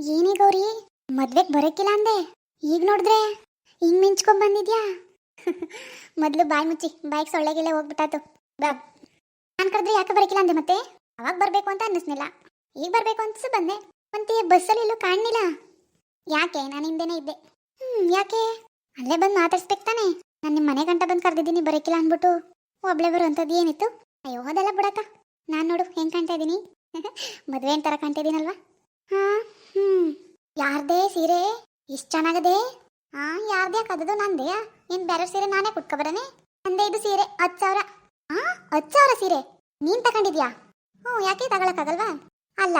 ಏನೇ ಗೌರಿ, ಮದ್ವೆಗೆ ಬರಕ್ಕಿಲ್ಲ ಅಂದೆ. ಈಗ ನೋಡಿದ್ರೆ ಹಿಂಗ್ ಮಿಂಚ್ಕೊಂಡ್ ಬಂದಿದ್ಯಾ? ಮೊದಲು ಬಾಯಿ ಮುಚ್ಚಿ ಬೈಕ್ ಸೊಳ್ಳೆಗೆಲ್ಲ ಹೋಗ್ಬಿಟ್ಟಾತು. ಬಾ. ನಾನು ಕರೆದ್ರೆ ಯಾಕೆ ಬರಕಿಲ್ಲ ಅಂದೆ ಮತ್ತೆ? ಅವಾಗ ಬರಬೇಕು ಅಂತ ಅನ್ನಿಸ್ನಿಲ್ಲ ಈಗ ಬರಬೇಕು ಅಂತ ಬಂದೆ. ಮತ್ತೆ ಬಸ್ಸಲ್ಲಿ ಕಾಣ್ಲಿಲ್ಲ. ಯಾಕೆ? ನಾನು ಹಿಂದೆನೇ ಇದ್ದೆ. ಹ್ಮ್, ಯಾಕೆ? ಅಲ್ಲೇ ಬಂದು ಮಾತಾಡ್ಸ್ಬೇಕು ತಾನೆ. ನಾನು ನಿಮ್ಮ ಮನೆ ಗಂಟ ಬಂದು ಕರೆದಿದ್ದೀನಿ, ಬರಕಿಲ್ಲ ಅಂದ್ಬಿಟ್ಟು. ಒಬ್ಳೆ ಬರುವಂಥದ್ದು ಏನಿತ್ತು? ಅಯ್ಯೋ, ಅದೆಲ್ಲ ಬಿಡಕ್ಕ ನಾನು ನೋಡು, ಹೆಂಗ್ ಕಾಣ್ತಾ ಇದ್ದೀನಿ ಮದುವೆ ಅಂತಾರ ಕಾಣ್ತಾ ಇದ್ದೀನಲ್ವಾ ಹಾ? ಯಾರ್ದೇ ಸೀರೆ? ಇಷ್ಟ ಚೆನ್ನಾಗದೆ? ಹಾ ಯಾರ್ದೇ ಕದದು ನಂದೇ. ಏನ್ ಬೇರೆ ಸೀರೆ ನಾನೇ ಕುಟ್ಕೊಬರನೆ? ನಂದೇ ಇದು ಸೀರೆ, ಹತ್ತು ಸಾವಿರ. ಹಾ ಹತ್ತು ಸಾವಿರ ಸೀರೆ? ನೀನ್ ತಗೊಂಡಿದ್ಯಾ? ಹ್ಞೂ, ಯಾಕೆ ತಗೊಳಕ್ಕಾಗಲ್ವಾ? ಅಲ್ಲ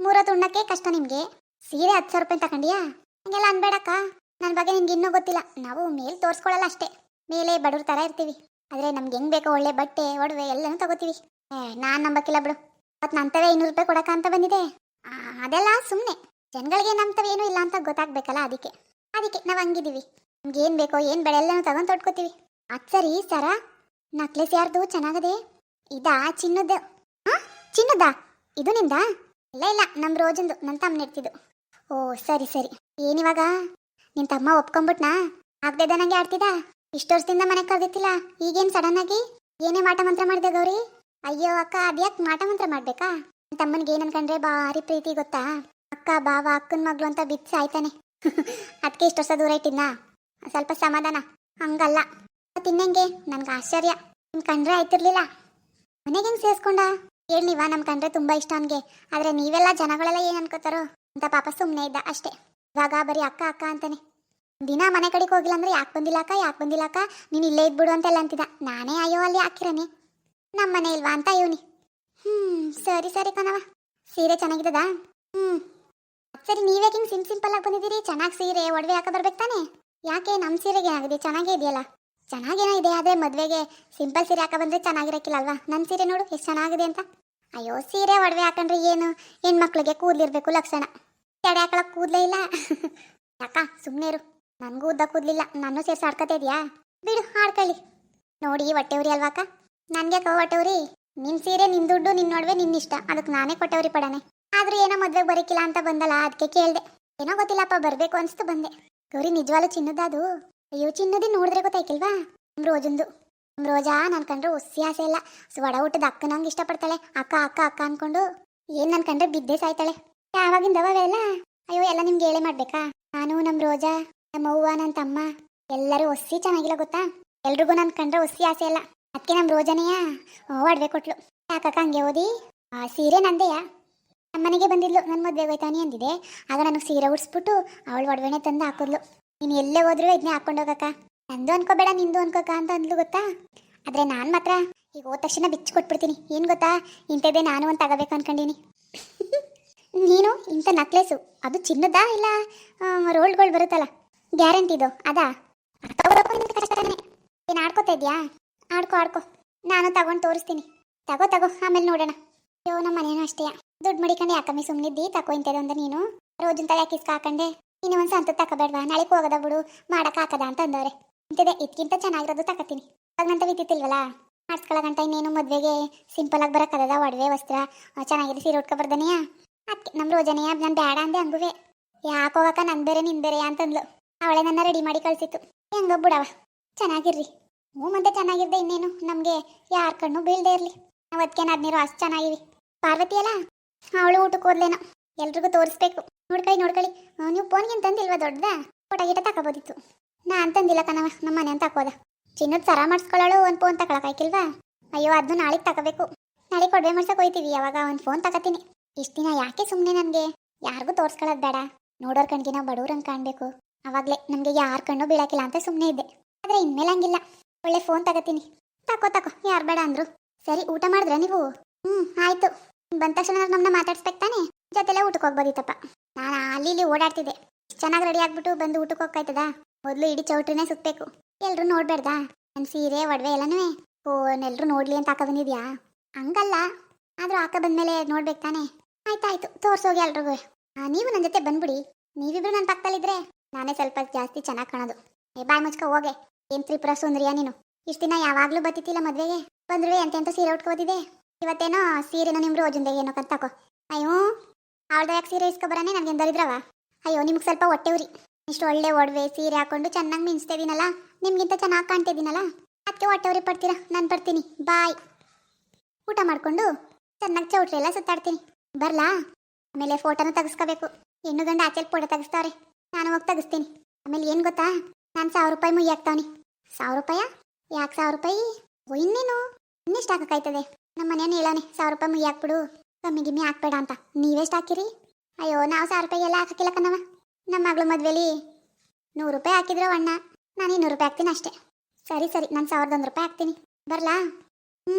ಮೂರ ಉಣ್ಣಕ್ಕೆ ಕಷ್ಟ ನಿಮ್ಗೆ. ಸೀರೆ ಹತ್ತು ಸಾವಿರ ರೂಪಾಯಿ ತಗೊಂಡಿಯಾ? ಹಂಗೆಲ್ಲ ಅನ್ಬೇಡಕ್ಕ. ನನ್ನ ಬಗ್ಗೆ ನಿಮ್ಗೆ ಇನ್ನೂ ಗೊತ್ತಿಲ್ಲ. ನಾವು ಮೇಲೆ ತೋರಿಸ್ಕೊಳ್ಳಲ್ಲ ಅಷ್ಟೇ. ಮೇಲೆ ಬಡವ್ರ ಥರ ಇರ್ತೀವಿ. ಆದರೆ ನಮ್ಗೆ ಹೆಂಗ್ ಬೇಕೋ ಒಳ್ಳೆ ಬಟ್ಟೆ, ಒಡವೆ ಎಲ್ಲನೂ ತಗೋತೀವಿ. ಏ, ನಾನು ನಂಬಕ್ಕಿಲ್ಲ ಬಿಡು. ಮತ್ತು ನಂತವೇ ಇನ್ನೂರು ರೂಪಾಯಿ ಕೊಡಕ ಅಂತ ಬಂದಿದೆ. ಅದೆಲ್ಲ ಸುಮ್ಮನೆ ಜನಗಳಿಗೆ ನಂತವ ಏನು ಇಲ್ಲ ಅಂತ ಗೊತ್ತಾಗ್ಬೇಕಲ್ಲ ಅದಕ್ಕೆ. ಅದಕ್ಕೆ ನಾವು ಹಂಗಿದೀವಿ ನಮ್ಗೆ ಏನು ಬೇಕೋ ಏನು ಬೆಳೆ ಎಲ್ಲನೂ ತಗೊಂಡು ತೊಟ್ಕೋತೀವಿ. ಅದು ಸರಿ ಸರ. ನಕ್ಲೆಸ್ ಯಾರ್ದು? ಚೆನ್ನಾಗದೆ? ಇದಾ ಚಿನ್ನದ ಹಾಂ? ಚಿನ್ನದ? ಇದು ನಿಂದ? ಇಲ್ಲ ಇಲ್ಲ ನಮ್ಮ ರೋಜಂದು ನನ್ನ ತಮ್ಮನ ಇರ್ತಿದ್ದು ಓ, ಸರಿ ಸರಿ. ಏನಿವಾಗ? ನಿನ್ನ ತಮ್ಮ ಒಪ್ಕೊಂಬಿಟ್ನಾ? ಆಗ್ದೇದ ನಂಗೆ ಆಡ್ತಿದ ಇಷ್ಟು ವರ್ಷದಿಂದ ಮನೆಗೆ ಕರೆದಿತ್ತಿಲ್ಲ? ಈಗೇನು ಸಡನ್ ಆಗಿ? ಏನೇ ಮಾಟ ಮಂತ್ರ ಮಾಡಿದೆ ಗೌರಿ? ಅಯ್ಯೋ, ಅಕ್ಕ, ಅದ್ಯಾಕೆ ಮಾಟ ಮಂತ್ರ ಮಾಡಬೇಕಾ? ನನ್ನ ತಮ್ಮನಿಗೆ ಏನು ಅನ್ಕಂಡ್ರೆ ಭಾರಿ ಪ್ರೀತಿ ಗೊತ್ತಾ? ಅಕ್ಕ ಬಾವ ಅಕ್ಕನ ಮಗಳು ಅಂತ ಬಿಚ್ಚ ಆಯ್ತಾನೆ. ಅದಕ್ಕೆ ಇಷ್ಟು ವರ್ಷ ದೂರ ಇಟ್ಟಿದ್ನಾ? ಸ್ವಲ್ಪ ಸಮಾಧಾನ. ಹಂಗಲ್ಲ. ತಿನ್ನಂಗೆ ನನ್ಗೆ ಆಶ್ಚರ್ಯ. ನಿಮ್ ಕಂಡ್ರೆ ಆಯ್ತಿರ್ಲಿಲ್ಲ. ಮನೆಗೆ ಹೆಂಗ್ ಸೇರ್ಸ್ಕೊಂಡ? ಹೇಳ್ನಿವಾ ನಮ್ ಕಂಡ್ರೆ ತುಂಬಾ ಇಷ್ಟ ಅವನ್ಗೆ. ಆದ್ರೆ ನೀವೆಲ್ಲ ಜನಗಳೆಲ್ಲ ಏನ್ ಅನ್ಕೋತಾರೋ? ಅಂತ ಪಾಪ ಸುಮ್ಮನೆ ಇದ್ದ ಅಷ್ಟೇ. ಇವಾಗ ಬರೀ ಅಕ್ಕ ಅಕ್ಕ ಅಂತಾನೆ. ದಿನ ಮನೆ ಕಡೆಗೆ ಹೋಗಿಲ್ಲ ಅಂದ್ರೆ ಯಾಕೆ ಬಂದಿಲ್ಲ ಅಕ್ಕ, ಯಾಕೆ ಬಂದಿಲ್ಲ ಅಕ್ಕ? ನೀನು ಇಲ್ಲೇ ಇದ್ಬಿಡು ಅಂತೆಲ್ಲ ಅಂತಿದ್ದ. ನಾನೇ ಅಯ್ಯೋ ಅಲ್ಲಿ ಹಾಕಿರನೆ. ನಮ್ಮ ಮನೆ ಇಲ್ವಾ ಅಂತ ಇವ್ನಿ ಹ್ಮ್, ಸರಿ ಸರಿ ಕಣವ ಸೀರೆ ಚೆನ್ನಾಗಿದ್ದದಾ? ಹ್ಮ್. ಸರಿ, ನೀವೇ ಹಿಂಗೆ ಸಿಂಪ್ ಸಿಂಪಲ್ ಆಗಿ ಬಂದಿದ್ದೀರಿ, ಚೆನ್ನಾಗಿ ಸೀರೆ, ಒಡವೆ ಹಾಕ ಬರ್ಬೇಕು ತಾನೆ? ಯಾಕೆ ನಮ್ಮ ಸೀರೆಗೆ ಏನಾಗಿದೆ ಚೆನ್ನಾಗೇ ಇದೆಯಲ್ಲ? ಚೆನ್ನಾಗೇನೋ ಇದೆ, ಆದ್ರೆ ಮದ್ವೆಗೆ ಸಿಂಪಲ್ ಸೀರೆ ಹಾಕ ಬಂದ್ರೆ ಚೆನ್ನಾಗಿರಕ್ಕಿಲ್ಲ ಅಲ್ವಾ? ನನ್ನ ಸೀರೆ ನೋಡು, ಎಷ್ಟು ಚೆನ್ನಾಗಿದೆ ಅಂತ. ಅಯ್ಯೋ, ಸೀರೆ, ಒಡವೆ ಹಾಕೊಂಡ್ರೆ ಏನು? ಹೆಣ್ಮಕ್ಳಿಗೆ ಕೂದಲಿರಬೇಕು ಲಕ್ಷಣ. ತಡೆ ಹಾಕೊಳಕ್ ಕೂದಲೇ ಇಲ್ಲ. ಯಾಕ ಸುಮ್ಮನೆ ಇರು. ನನಗೂ ಉದ್ದ ಕೂದಲಿಲ್ಲ. ನಾನು ಸೇರಿಸಿ ಆಡ್ಕೊತಾ ಇದೆಯಾ? ಬಿಡು, ಆಡ್ಕೊಳ್ಳಿ. ನೋಡಿ ಹೊಟ್ಟೆವ್ರಿ ಅಲ್ವಾಕ ನನಗೆ ಕೋ ಹೊಟ್ಟೆವ್ರಿ ನಿನ್ನ ಸೀರೆ ನಿಮ್ಮ ದುಡ್ಡು ನಿನ್ನ ನೋಡುವೆ ನಿನ್ನಿಷ್ಟ ಇಷ್ಟ. ಅದಕ್ಕೆ ನಾನೇ ಕೊಟ್ಟವ್ರಿ ಪಡನೆ. ಆದ್ರೂ ಏನೋ ಮದ್ವೆಗೆ ಬರಕಿಲ್ಲ ಅಂತ ಬಂದಲ್ಲ ಅದಕ್ಕೆ ಕೇಳ್ದೆ. ಏನೋ ಗೊತ್ತಿಲ್ಲಪ್ಪ, ಬರ್ಬೇಕು ಅನ್ಸ್ತು ಬಂದೆ. ಗೌರಿ ಚಿನ್ನದ ಅದು? ಅಯ್ಯೋ, ಚಿನ್ನದಿ ನೋಡಿದ್ರೆ ಗೊತ್ತಾಯ್ಕಿಲ್ವಾ? ನಮ್ ರೋಜಂದು. ನಮ್ ರೋಜಾ, ನನ್ ಕಂಡ್ರೆ ಹುಸಿ ಆಸೆ ಇಲ್ಲ. ವಡ ಊಟದ ಅಕ್ಕ ನಂಗೆ ಇಷ್ಟಪಡ್ತಾಳೆ. ಅಕ್ಕ ಅಕ್ಕ ಅಕ್ಕ ಅನ್ಕೊಂಡು ಏನ್ ನನ್ ಕಂಡ್ರೆ ಬಿದ್ದೆ ಸಾಯ್ತಾಳೆ. ಯಾವಾಗಿಂದ ಅವೆಲ್ಲ ಅಯ್ಯೋ, ಎಲ್ಲ ನಿಮ್ಗೆ ಹೇಳೇ ಮಾಡ್ಬೇಕಾ? ನಾನು, ನಮ್ ರೋಜಾ ನಮ್ಮ ಅವ್ವ ನನ್ನ ತಮ್ಮ, ಎಲ್ಲರೂ ಒಸಿ ಚೆನ್ನಾಗಿಲ್ಲ ಗೊತ್ತಾ? ಎಲ್ರಿಗೂ ನನ್ ಕಂಡ್ರೆ ಒಸಿ ಆಸೆ ಇಲ್ಲ. ಅದಕ್ಕೆ ನಮ್ ರೋಜನೆಯ? ಒಡವೆ ಕೊಟ್ಲು. ಯಾಕಕ್ಕ ಹಂಗೆ ಓದಿ? ಆ, ಸೀರೆ ನಂದೆಯಾ? ನಮ್ಮನೆಗೆ ಬಂದಿದ್ಲು ನನ್ನ ಮದುವೆ ಹೋಯ್ತಾನಿ ಅಂದಿದೆ. ಆಗ ನನಗೆ ಸೀರೆ ಉಡಿಸ್ಬಿಟ್ಟು ಅವಳು ಒಡವೆನೆ ತಂದು ಹಾಕಿದ್ಲು. ನೀನು ಎಲ್ಲೇ ಹೋದ್ರೂ ಇದನ್ನೇ ಹಾಕೊಂಡು ಹೋಗಕ್ಕ. ನಂದು ಅನ್ಕೋಬೇಡ, ನಿಂದು ಅನ್ಕೋಕ ಅಂತ ಅಂದ್ಲು ಗೊತ್ತಾ? ಆದರೆ ನಾನು ಮಾತ್ರ ಈಗ ಹೋದ ತಕ್ಷಣ ಬಿಚ್ಚಿ ಕೊಟ್ಬಿಡ್ತೀನಿ. ಏನು ಗೊತ್ತಾ? ಇಂಥದ್ದೇ ನಾನು ಒಂದು ತಗೋಬೇಕು ಅನ್ಕೊಂಡಿನಿ. ನೀನು ಇಂಥ ನಕ್ಲೇಸು ಅದು ಚಿನ್ನದಾ ಇಲ್ಲ ರೋಲ್ಗಳು ಬರುತ್ತಲ್ಲ? ಗ್ಯಾರಂಟಿದು ಅದಾ? ಏನು ಆಡ್ಕೋತಾ ಇದೆಯಾ? ಆಡ್ಕೊ, ಆಡ್ಕೋ. ನಾನು ತಗೊಂಡು ತೋರಿಸ್ತೀನಿ. ತಗೋ ತಗೋ, ಆಮೇಲೆ ನೋಡೋಣ. ಅಯ್ಯೋ ನಮ್ಮ ಮನೇನೂ ಅಷ್ಟೇ. ದುಡ್ಡು ಮಡಿಕೊಂಡು ಯಾಕಮ್ಮಿ ಸುಮ್ಮನಿದ್ದಿ ತಕೋ ಇಂತದ ಅಂದ ನೀನು. ರೋಜಿನ ತಲೆ ಹಾಕಿಸ್ಕ ಹಾಕಂಡೆ. ನೀನು ಒಂದು ಸಂತ ತಕೋಬೇಡ್ವಾ? ನಾಳೆ ಹೋಗದ ಬಿಡು. ಮಾಡಕ್ ಹಾಕದ ಅಂತ ಅಂದವ್ರೆ. ಇಂತದೆ ಇದಕ್ಕಿಂತ ಚೆನ್ನಾಗಿರೋದು ತಕತೀನಿ. ಅವಾಗ ನಂತ ವಿದ್ಯುತ್ತಿಲ್ವಲ್ಲ? ಮಾಡಿಸ್ಕೊಳ್ಳೋ ಇನ್ನೇನು ಮದುವೆಗೆ ಸಿಂಪಲ್ ಆಗಿ ಬರಕ್ಕದ ಒಡವೆ, ವಸ್ತ್ರ ಚೆನ್ನಾಗಿದೆ ಸೀರೆ ಉಟ್ಕೊ ಬರ್ದನೆಯ? ಅದಕ್ಕೆ ನಮ್ಮ ರೋಜನೆಯ, ನಾನು ಬೇಡ ಅಂದೆ ಹಂಗುವೆ. ಯಾಕೆ ಹೋಗಕ್ಕ ನನ್ ಬೇರೆ, ನಿನ್ ಬೇರೆ ಅಂತಂದ್ಲು. ಅವಳೆ ನನ್ನ ರೆಡಿ ಮಾಡಿ ಕಳ್ಸಿತ್ತು. ಹೆಂಗ ಬಿಡವ ಚೆನ್ನಾಗಿರ್ರಿ. ಹ್ಞೂ ಮತ್ತೆ ಚೆನ್ನಾಗಿರ್ದೆ ಇನ್ನೇನು. ನಮಗೆ ಯಾರ ಕಣ್ಣು ಬೀಳ್ದೆ ಇರಲಿ. ಅದಕ್ಕೆ ನಾದ್ನೀರು ಅಷ್ಟು ಚೆನ್ನಾಗಿವಿ. ಪಾರ್ವತಿ ಅಲ್ಲ ಅವಳು ಊಟಕ್ಕೆ ಹೋದ್ಲೇನೋ. ಎಲ್ರಿಗೂ ತೋರಿಸ್ಬೇಕು. ನೋಡ್ಕೊಳ್ಳಿ ನೋಡ್ಕೊಳ್ಳಿ. ನೀವು ಫೋನ್ಗಿಂತ ತಂದಿಲ್ವಾ ದೊಡ್ಡದ? ಫೋಟೋ ಗಿಟ ತಗೋಬೋದಿತ್ತು. ನಾ ಅಂತಂದಿಲ್ಲ ಕಣವ ನಮ್ಮ ಮನೆ ಅಂತ ಹಾಕೋದ. ಚಿನ್ನದ ಸರ ಮಾಡಿಸ್ಕೊಳ್ಳೋಳು, ಒಂದು ಫೋನ್ ತಗೊಳಕಾಯ್ಕಿಲ್ವಾ ಅಯ್ಯೋ ಅದನ್ನು ನಾಳೆಗೆ ತಗೋಬೇಕು. ನಾಳೆ ಕೊಡ್ವೆ ಮಾಡ್ಸಕ್ಕೆ ಹೋಯ್ತೀವಿ, ಯಾವಾಗ ಒಂದು ಫೋನ್ ತಗೋತೀನಿ. ಇಷ್ಟು ದಿನ ಯಾಕೆ ಸುಮ್ಮನೆ ನನಗೆ? ಯಾರಿಗೂ ತೋರಿಸ್ಕೊಳ್ಳೋದು ಬೇಡ. ನೋಡೋರ್ ಕಣ್ಗೆ ನಾವು ಬಡವ್ರಂಗೆ ಕಾಣಬೇಕು. ಅವಾಗಲೇ ನಮಗೆ ಯಾರ ಕಣ್ಣು ಬೀಳಕ್ಕಿಲ್ಲ ಅಂತ ಸುಮ್ಮನೆ ಇದ್ದೆ. ಆದರೆ ಇನ್ಮೇಲೆ ಹಂಗಿಲ್ಲ. ಒಳ್ಳೆ ಫೋನ್ ತಗೋತೀನಿ. ತಕೋ ತಕೋ, ಯಾರು ಬೇಡ ಅಂದ್ರು. ಸರಿ, ಊಟ ಮಾಡಿದ್ರೆ ನೀವು? ಹ್ಞೂ ಆಯ್ತು. ಬಂದ ತಕ್ಷಣ ನಮ್ಮನ್ನ ಮಾತಾಡ್ಸ್ಬೇಕು ತಾನೆ? ಜೊತೆಲ್ಲ ಊಟಕ್ಕೆ ಹೋಗ್ಬೋದಿತ್ತಪ್ಪ. ನಾನು ಅಲ್ಲಿ ಇಲ್ಲಿ ಓಡಾಡ್ತಿದ್ದೆ. ಚೆನ್ನಾಗಿ ರೆಡಿ ಆಗ್ಬಿಟ್ಟು ಬಂದು ಊಟಕ್ಕೆ ಹೋಗ್ತಾಯ್ತದ? ಮೊದಲು ಇಡೀ ಚೌಟ್ರಿನೇ ಸುತ್ತಬೇಕು ಎಲ್ಲರೂ ನೋಡ್ಬೇಡ್ದಾ? ನನ್ನ ಸೀರೆ, ಒಡವೆ ಎಲ್ಲನೂ ಓ ಎಲ್ಲರೂ ನೋಡ್ಲಿ ಅಂತ ಹಾಕ ಬಂದಿದ್ಯಾ? ಹಂಗಲ್ಲ. ಆದರೂ ಹಾಕ ಬಂದಮೇಲೆ ನೋಡ್ಬೇಕು ತಾನೆ? ಆಯ್ತಾಯ್ತು, ತೋರ್ಸೋಗಿ ಎಲ್ರಿಗೂ. ನೀವು ನನ್ನ ಜೊತೆ ಬಂದ್ಬಿಡಿ. ನೀವಿಬ್ರು ನನ್ನ ಪಕ್ಕದಲ್ಲಿದ್ದರೆ ನಾನೇ ಸ್ವಲ್ಪ ಜಾಸ್ತಿ ಚೆನ್ನಾಗಿ ಕಾಣೋದು. ಏ, ಬಾಯ್ ಮುಚ್ಕೊ, ಹೋಗೆ. ಏನು ತ್ರಿಪುರ ಸುಂದ್ರಿಯಾ ನೀನು? ಇಷ್ಟು ದಿನ ಯಾವಾಗಲೂ ಬತ್ತಿತ್ತಿಲ್ಲ ಮದುವೆಗೆ? ಬಂದ್ರು ಎಂತೆಂತ ಸೀರೆ ಉಟ್ಕೋದಿದೆ ಇವತ್ತೇನೋ ಸೀರೆನ ನಿಮ್ಮ ರೋಜಿಂದ ಏನೋ ಕತ್ತಾಕೋ ಅಯ್ಯೋ ಅವ್ರದ ಯಾಕೆ ಸೀರೆ ಇಸ್ಕೊಬರನೆ ನನಗೆ ದರಿದ್ರವ? ಅಯ್ಯೋ, ನಿಮ್ಗೆ ಸ್ವಲ್ಪ ಹೊಟ್ಟೆ ಉರಿ. ಇಷ್ಟು ಒಳ್ಳೆ ಒಡವೆ, ಸೀರೆ ಹಾಕೊಂಡು ಚೆನ್ನಾಗಿ ಮಿನ್ಸ್ತಾ ಇದೀನಲ್ಲ? ನಿಮ್ಗಿಂತ ಚೆನ್ನಾಗಿ ಕಾಣ್ತಿದ್ದೀನಲ್ಲ ಅದಕ್ಕೆ ಹೊಟ್ಟೆ ಉರಿ ಪಡ್ತೀರಾ? ನಾನು ಬರ್ತೀನಿ. ಬಾಯ್. ಊಟ ಮಾಡಿಕೊಂಡು ಚೆನ್ನಾಗಿ ಚೌಟ್ರಿ ಎಲ್ಲ ಸುತ್ತಾಡ್ತೀನಿ. ಬರ್ಲಾ? ಆಮೇಲೆ ಫೋಟೋನ ತೆಗಿಸ್ಕೋಬೇಕು. ಹೆಣ್ಣು ಗಂಡ ಆಚೆಲ್ ಫೋಟೋ ತೆಗಿಸ್ತಾವ್ರೆ. ನಾನು ಹೋಗಿ ತೆಗಿಸ್ತೀನಿ. ಆಮೇಲೆ ಏನು ಗೊತ್ತಾ? ನಾನು ಸಾವಿರ ರೂಪಾಯಿ ಮುಯ್ಯಿ ಹಾಕ್ತಾವನಿ ಸಾವಿರ ರೂಪಾಯ? ಯಾಕೆ ಸಾವಿರ ರೂಪಾಯಿ? ಓ, ಇನ್ನೇನು? ಇನ್ನೆಷ್ಟು ಹಾಕಕ್ಕಾಯ್ತದೆ ನಮ್ಮ ಮನೇನು ಹೇಳಾನೆ, ಸಾವಿರ ರೂಪಾಯಿ ಮುಯ್ಯಿ ಹಾಕ್ಬಿಡು. ಕಮ್ಮಿ ಗಿಮ್ಮಿ ಹಾಕ್ಬೇಡ ಅಂತ. ನೀವೆಷ್ಟು ಹಾಕಿರಿ? ಅಯ್ಯೋ, ನಾವು ಸಾವಿರ ರೂಪಾಯಿ ಎಲ್ಲ ಹಾಕಿಲ್ಲ ಕಣವ ನಮ್ಮ ಮಗಳು ಮದ್ವೆಲಿ. ನೂರು ರೂಪಾಯಿ ಹಾಕಿದ್ರು ಅಣ್ಣ ನಾನು ಇನ್ನೂರು ರೂಪಾಯಿ ಹಾಕ್ತೀನಿ ಅಷ್ಟೇ. ಸರಿ ಸರಿ, ನಾನು ಸಾವಿರದ ಒಂದು ರೂಪಾಯಿ ಹಾಕ್ತೀನಿ. ಬರಲಾ? ಹ್ಞೂ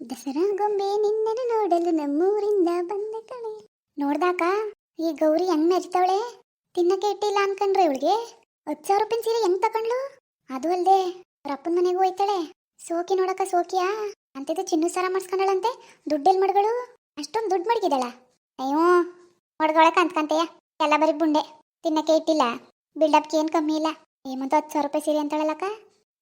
ದಸರಾ ಗೊಂಬೆ ನಿನ್ನನ್ನು ನೋಡಲು ನಮ್ಮೂರಿಂದ ಬಂದ ಕಣೆ. ನೋಡ್ದಾಕ? ಈ ಗೌರಿ ಹೆಂಗ್ ಮೆರಿತಾವಳೆ? ತಿನ್ನಕ್ಕೆ ಇಟ್ಟಿಲ್ಲ ಅನ್ಕಂಡ್ರೆ ಇವಳಿಗೆ? ಹತ್ತು ಸಾವಿರ ರೂಪಾಯಿ ಸೀರೆ ಹೆಂಗ್ ತಕೊಂಡ್ಲು ಅದು ಅಲ್ದೆ ರಪ್ಪನ ಮನೆಗೂ ಹೋಯ್ತಾಳೆ. ಸೋಕಿ ನೋಡಕ ಸೋಕಿಯಾ? ಅಂತಿದ್ದು ಚಿನ್ನು ಸರ ಮಾಡಿಸ್ಕೊಂಡಳಂತೆ? ದುಡ್ಡೆಲ್ಲಿ ಮಡ್ಗಳು? ಅಷ್ಟೊಂದು ದುಡ್ಡು ಮಡಗಿದಳ ಅಯ್ಯೋ ಮಡ್ಗೊಳಕ್ಕೆ ಅಂತ್ಕಂತೆಯ ಎಲ್ಲ ಬರೀ ಬುಂಡೆ. ತಿನ್ನಕ್ಕೆ ಇಟ್ಟಿಲ್ಲ. ಬಿಲ್ಡಪ್ಗೆ ಏನು ಕಮ್ಮಿ ಇಲ್ಲ. ಏಮಂತ ಹತ್ತು ಸಾವಿರ ರೂಪಾಯಿ ಸೀರೆ ಅಂತಳಲ್ಲಕ್ಕ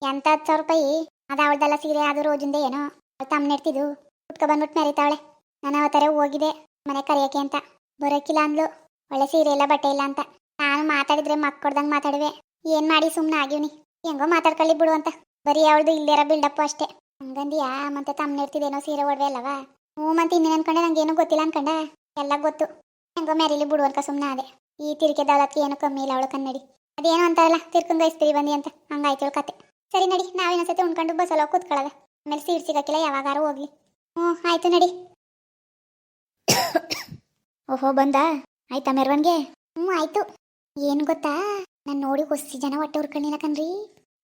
ಎಂತ ಹತ್ತು ಸಾವಿರ ರೂಪಾಯಿ? ಅದು ಅವಳ್ದೆಲ್ಲ ಸೀರೆ, ಅದು ರೋಜಿಂದ ಏನೋ. ತಮ್ಮ ನೆಡ್ತಿದ್ದು. ಉಟ್ಕೊ ಬಂದ್ಬಿಟ್ಟು ಮೆರಿತಾವಳೆ. ನಾನು ಅವತ್ತರ ಹೋಗಿದೆ ಮನೆ ಕರೆಯೋಕೆ ಅಂತ. ಬರೋಕಿಲ್ಲ ಅಂದ್ಲು. ಒಳ್ಳೆ ಸೀರೆ ಇಲ್ಲ, ಬಟ್ಟೆ ಇಲ್ಲ ಅಂತ. ನಾನು ಮಾತಾಡಿದ್ರೆ ಮಕ್ಕೊಡ್ದಂಗೆ ಮಾತಾಡುವೆ. ಏನ್ ಮಾಡಿ ಸುಮ್ಮನೆ ಆಗಿವ್ನಿ. ಹೆಂಗೋ ಮಾತಾಡ್ಕೊಳ್ಳಿ ಬಿಡು ಅಂತ. ಬರೀ ಅವಳ್ದು ಇಲ್ಲೇರ ಬಿಲ್ಡಪ್ಪು ಅಷ್ಟೇ. ಹಂಗಂದಿಯಾ ಮತ್ತೆ ತಮ್ಮ ಇರ್ತಿದೇನೋ ಸೀರೆ ಒಡವೆ ಅಲ್ಲವಾ? ಹ್ಞೂ ಮತ್ತೆ ಇನ್ನೇನು ಅನ್ಕೊಂಡೆ? ನಂಗೆ ಏನೂ ಗೊತ್ತಿಲ್ಲ ಅನ್ಕೊಂಡ? ಎಲ್ಲ ಗೊತ್ತು. ಹೆಂಗೋ ಮ್ಯಾರಿಲಿ ಬಿಡು ಅಂತ ಸುಮ್ಮನೆ ಅದೇ ಈ ತಿರುಕೆ ದಾಳಕ್ಕೆ ಏನೂ ಕಮ್ಮಿ ಇಲ್ಲ ಅವಳು ಕನ್ನಡಿ. ಅದೇನು ಅಂತಾರಲ್ಲ, ತಿರ್ಕೊಂಡ್ ಬಯಸ್ತೀರಿ ಬಂದಿ ಅಂತ. ಹಂಗಾಯ್ತು ಕತೆ. ಸರಿ ನಡಿ ನಾವೇನೊಂದ್ಸತಿ ಉಣ್ಕೊಂಡು ಬಸ್ಸಲ್ಲಿ ಕೂತ್ಕೊಳ್ಳೋದ ಆಮೇಲೆ ಸೀಟ್ ಸಿಗಕ್ಕಿಲ್ಲ, ಯಾವಾಗಾರು ಹೋಗ್ಲಿ. ಹ್ಞೂ, ಆಯ್ತು ನಡಿ. ಓಹೋ, ಬಂದ? ಆಯ್ತಾ ಮೆರವಣಿಗೆ? ಹ್ಞೂ, ಆಯ್ತು. ಏನು ಗೊತ್ತಾ? ನಾನು ನೋಡಿ ಹೊಸ ಜನ ಹೊಟ್ಟೆ ಹುರ್ಕೊಂಡಿಲ್ಲ ಕಣ್ರಿ.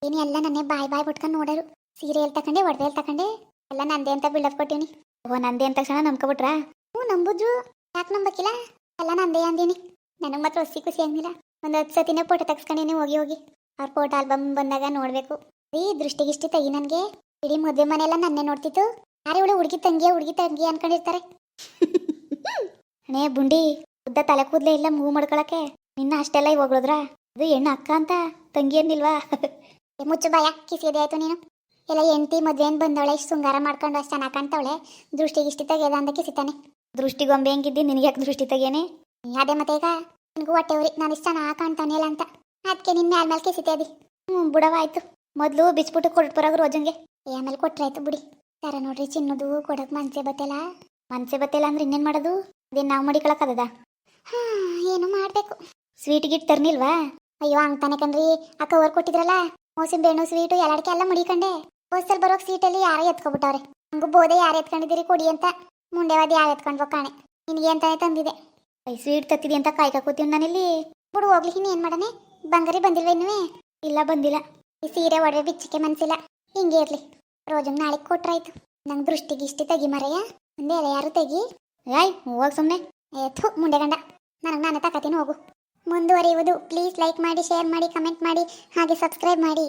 ಏನು ಎಲ್ಲ ನನ್ನೇ ಬಾಯ್ ಬಾಯ್ ಬಿಟ್ಕೊಂಡು ನೋಡರು. ಸೀರೆ ಎಲ್ಲಿ ತಕೊಂಡೆ ಎಲ್ಲಿ ತಕೊಂಡೆ? ಎಲ್ಲ ನಂದೇ ಅಂತ ಬಿಲ್ಡಪ್ ಕೊಟ್ಟಿವ್ನಿ. ಓ, ನಂದೇ ಅಂತ ತಕ್ಷಣ ನಂಬ್ಕೊಬಿಟ್ರಾ? ಹ್ಞೂ ನಂಬುದು ಯಾಕೆ ನಂಬಕ್ಕಿಲ್ಲ ಎಲ್ಲ ನಂದೇ ಅಂದೀನಿ. ನನಗೆ ಮಾತ್ರ ಹೊಸಿ ಖುಷಿ ಆಗಿಲ್ಲ ಒಂದು ಹತ್ತು ಸತಿನೇ ಫೋಟೋ ತೆಗ್ಸ್ಕೊಂಡೇನೆ ಹೋಗಿ ಹೋಗಿ. ಅವ್ರ ಫೋಟೋ ಆಲ್ಬಮ್ ಬಂದಾಗ ನೋಡಬೇಕು. ಈ ದೃಷ್ಟಿಗಿಷ್ಟಿ ತೆಗಿ ನನಗೆ. ಇಡೀ ಮದುವೆ ಮನೆಯೆಲ್ಲ ನನ್ನೇ ನೋಡ್ತಿತ್ತು. ಯಾರು ಇವಳು ಹುಡುಗಿ ತಂಗಿಯ, ಹುಡುಗಿ ತಂಗಿ ಅನ್ಕೊಂಡಿರ್ತಾರೆ. ಅಣೇ ಬುಂಡಿ, ಉದ್ದ ತಲೆ ಕೂದಲೇ ಇಲ್ಲ ಮೂವ್ ಮಾಡ್ಕೊಳಕ್ಕೆ. ನಿನ್ನ ಅಷ್ಟೆಲ್ಲ ಇವಾಗ್ಳೋದ್ರ ಅದು ಹೆಣ್ಣು ಅಕ್ಕ ಅಂತ? ತಂಗಿ ಏ, ಮುಚ್ಚು ಬಾಯ. ಕಿಸಿದೆ ಆಯ್ತು ನೀನು. ಎಲ್ಲ ಎಂಟಿ ಮದ್ವೆ ಏನ್ ಬಂದವಳೆ ಇಷ್ಟು ಶೃಂಗಾರ ಮಾಡ್ಕೊಂಡು ಅಷ್ಟು ಚೆನ್ನಾಗಿ ಕಾಣ್ತಾವಳೆ ದೃಷ್ಟಿಗೆ ತೆಗೆದ ಅಂತ ಸಿತಾನೆ ದೃಷ್ಟಿಗೊಂಬೆ ಹೆಂಗಿದ್ದಿ ನಿನಗೆ ಯಾಕೆ ದೃಷ್ಟಿ ತೆಗೇನೆ ಅದೇ ಮತ್ತೆ ಈಗ ನಿನಗೂ ಉರಿ ನಾನು ಇಷ್ಟು ಚೆನ್ನಾಗಿ ಕಾಣ್ತಾನೆ ಇಲ್ಲ ಅಂತ. ಅದಕ್ಕೆ ನಿನ್ನ ಮ್ಯಾಲ್ ಮೇಲೆ ಕಿಸಿತೆ ಅದಿ ಹ್ಞೂ ಬುಡವಾಯ್ತು. ಮೊದಲು ಬಿಸ್ಬಿಟ್ಟು ಕೊಟ್ಟು ಬರೋರು ರೋಜಂಗೆ ಏ ಆಮೇಲೆ ಕೊಟ್ಟರೆ ಆಯ್ತು ಬಿಡಿ. ಸರ ನೋಡ್ರಿ ಚಿನ್ನದು ಕೊಡಕ್ ಮನ್ಸೆ ಬತ್ತಿಲ್ಲ. ಮನ್ಸೆ ಬತ್ತಿಲ್ಲ ಅಂದ್ರೆ ಇನ್ನೇನು ಮಾಡೋದು? ಅದೇ ನಾವು ಮಡಿಕೊಳಕ್ಕದ ಹಾಂ ಏನು ಮಾಡಬೇಕು. ಸ್ವೀಟ್ ಗಿಟ್ ತರ್ನಿಲ್ವಾ? ಅಯ್ಯೋ ಹಂಗೆ ತಾನೆ ಕಣ್ರಿ. ಆ ಕವರ್ ಕೊಟ್ಟಿದ್ರಲ್ಲ? ಮೋಸಿನ ಬೇಣು ಸ್ವೀಟು ಎಲ್ಲಾಡಕ್ಕೆ ಎಲ್ಲ ಮಡಿಕಂಡೆ. ಬಸ್ಸಲ್ಲಿ ಬರೋಕ್ ಸೀಟಲ್ಲಿ ಯಾರೇ ಎತ್ಕೊಬಿಟ್ಟವ್ರೆ. ಹಂಗೂ ಬೋದೆ ಯಾರು ಎತ್ಕೊಂಡಿದ್ದೀರಿ ಕೊಡಿ ಅಂತ. ಮುಂಡೆವಾದ ಯಾರು ಎತ್ಕೊಂಡು ಕಾಣೆ. ನಿನಗೆ ಅಂತಾನೆ ತಂದಿದೆ. ಐ ಸ್ವೀಟ್ ತತ್ತಿದೆ ಅಂತ ಕಾಯ್ಕ ಕೂತೀವಿ ನಾನಿಲ್ಲಿ. ಬಿಡು, ಹೋಗ್ಲಿ ಇನ್ನು ಏನು ಮಾಡನೆ ಬಂಗಾರಿ ಬಂದಿಲ್ವ ಇನ್ನೂ ಇಲ್ಲ, ಬಂದಿಲ್ಲ. ಈ ಸೀರೆ ಒಡವೆ ಬಿಚ್ಚಕ್ಕೆ ಮನ್ಸಿಲ್ಲ. ಹಿಂಗೆ ಇರ್ಲಿ. ರೋಜನ್ ನಾಳೆ ಕೊಟ್ರಾಯ್ತು. ನಂಗೆ ದೃಷ್ಟಿಗೆ ಇಷ್ಟಿ ತೆಗಿ ಮರೆಯ ಮುಂದೆ ಎಲ್ಲ ಯಾರು ತೆಗಿ? ಏಯ್, ಹೋಗ್ ಸುಮ್ಮನೆ ಏಥು ಮುಂಡೆ ಗಂಡ. ನನಗೆ ನಾನು ತಕತೀನಿ, ಹೋಗು. ಮುಂದುವರಿಯುವುದು. ಪ್ಲೀಸ್ ಲೈಕ್ ಮಾಡಿ, ಶೇರ್ ಮಾಡಿ, ಕಮೆಂಟ್ ಮಾಡಿ, ಹಾಗೆ ಸಬ್ಸ್ಕ್ರೈಬ್ ಮಾಡಿ.